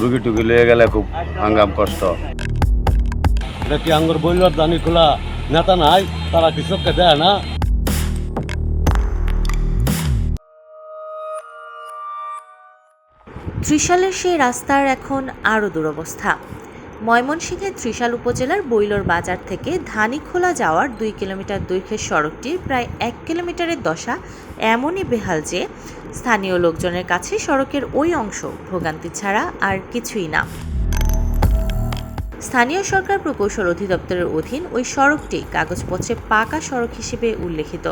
রুগী টুগি লয়ে গেলে খুব হাঙ্গাম কষ্ট। এটা কি আঙ্গুর বইলার দানি খোলা? নেতা নাই তারা কি চোখকে দেয় না। ত্রিশালের সেই রাস্তার এখন আরও দুরবস্থা। ময়মনসিংহের ত্রিশাল উপজেলার বৈলর বাজার থেকে ধানীখোলা যাওয়ার দুই কিলোমিটার দৈর্ঘ্যের সড়কটির প্রায় এক কিলোমিটারের দশা এমনই বেহাল যে স্থানীয় লোকজনের কাছে সড়কের ওই অংশ ভোগান্তি ছাড়া আর কিছুই না। স্থানীয় সরকার প্রকৌশল অধিদপ্তরের অধীন ওই সড়কটি কাগজপত্রে পাকা সড়ক হিসেবে উল্লেখিত।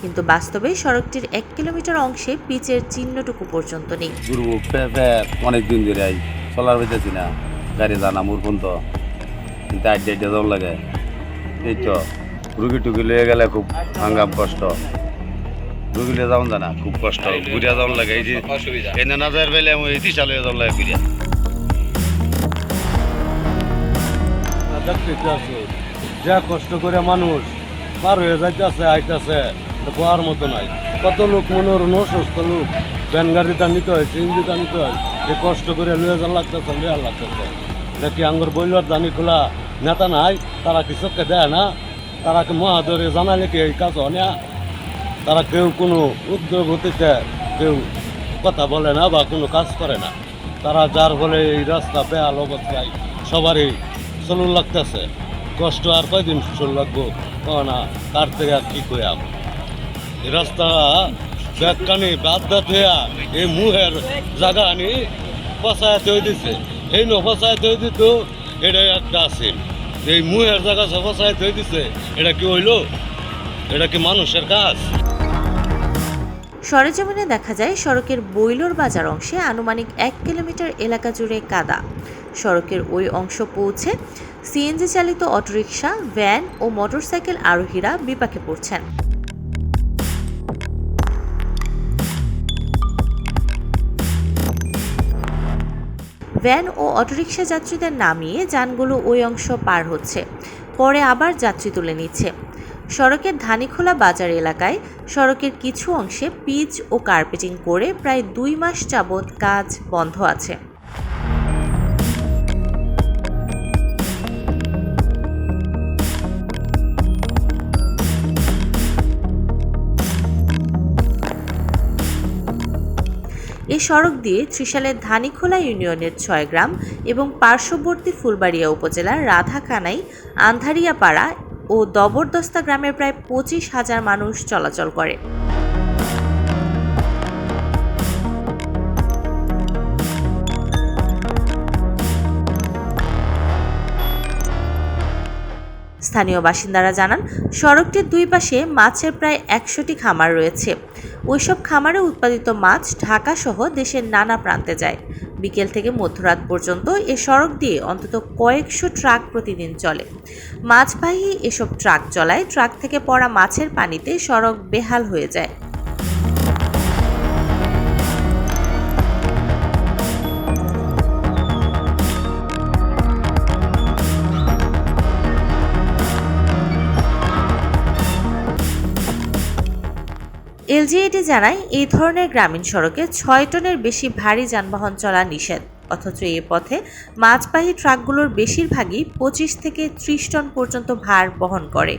কিন্তু বাস্তবে সড়কটির এক কিলোমিটার অংশে পিচের চিহ্নটুকু পর্যন্ত নেই। গুরু পেঁপে অনেক দিন ধরে চলার না। গাড়ি জানা মুর পর্যন্ত কিন্তু আড্ডা আড্ডা দম লাগে। এই তো, রুগী টুগি লয়ে গেলে খুব হাঙ্গাম কষ্ট। রুগী লিয়ে যাওন জানা খুব কষ্ট। ঘুরিয়া যাওন লাগে, এই যে এনে না যাই পেলে আমি এই দিশা লয়ে যাওন লাগে ঘুরিয়া। যা কষ্ট করে মানুষ পার হয়ে যাইতেছে, আইতেছে বোয়ার মতো নাই। কত লোক মনে অসুস্থ লোক। ভ্যান গাড়িটা নিতে হয়, সিএনজিটা নিতে হয়। যে কষ্ট করে লুয়ে যাওয়ার লাগতেছে, লুয়া লাগতেছে। কি আঙ্গুর বইলার দানি খোলা নেতা নাই? তারা কৃষককে দেয় না? তারা মহাদরে জানালে কি এই কাজ হয় না? তারা কেউ কোনো উদ্যোগ হতেছে কেউ কথা বলে না বা কোনো কাজ করে না। তারা যার ফলে এই রাস্তা বেহাল অবস্থায় সবারই চলুন লাগতেছে। কষ্ট আর কয়দিন চল লাগবো? না তার থেকে আর কি করে আম রাস্তা ব্যাগকানি বাদ দাঁত হইয়া এই মুহের জায়গা আনি ফসায় তৈ দিছে। এই ন ফসায় তৈ দিত এটা একটা আছে এই মুহের জায়গা সব ফসায় দিছে, এটা কি হইল? এটা কি মানুষের কাজ? সরেজমিনে দেখা যায়, সড়কের বৈলোর বাজার অংশে আনুমানিক এক কিলোমিটার এলাকা জুড়ে কাদা। সড়কের ওই অংশ পৌঁছে সিএনজি চালিত অটোরিকশা, ভ্যান ও মোটরসাইকেল আরোহীরা বিপাকে পড়ছেন। ভ্যান ও অটোরিকশা যাত্রীদের নামিয়ে যানগুলো ওই অংশ পার হচ্ছে, পরে আবার যাত্রী তুলে নিচ্ছে। সড়কের ধানীখোলা বাজার এলাকায় সড়কের কিছু অংশে পিচ ও কার্পেটিং করে প্রায় দুই মাস যাবৎ কাজ বন্ধ আছে। এই সড়ক দিয়ে ত্রিশালের ধানীখোলা ইউনিয়নের ছয় গ্রাম এবং পার্শ্ববর্তী ফুলবাড়িয়া উপজেলার রাধাকানাই, আন্ধারিয়াপাড়া ও দবরদস্তা গ্রামের প্রায় পঁচিশ হাজার মানুষ চলাচল করে। স্থানীয় বাসিন্দারা জানান, সড়কটির দুই পাশে মাছের প্রায় একশোটি খামার রয়েছে। ওইসব খামারে উৎপাদিত মাছ ঢাকা সহ দেশের নানা প্রান্তে যায়। বিকেল থেকে মধ্যরাত পর্যন্ত এ সড়ক দিয়ে অন্তত কয়েকশো ট্রাক প্রতিদিন চলে। মাছবাহী এসব ট্রাক চলায় ট্রাক থেকে পড়া মাছের পানিতে সড়ক বেহাল হয়ে যায়। এলজিইডি জানায়, এই ধরনের গ্রামীণ সড়কে ছয় টনের বেশি ভারী যানবাহন চলা নিষেধ। অথচ এ পথে মাছবাহী ট্রাকগুলোর বেশিরভাগই পঁচিশ থেকে ত্রিশ টন পর্যন্ত ভার বহন করে।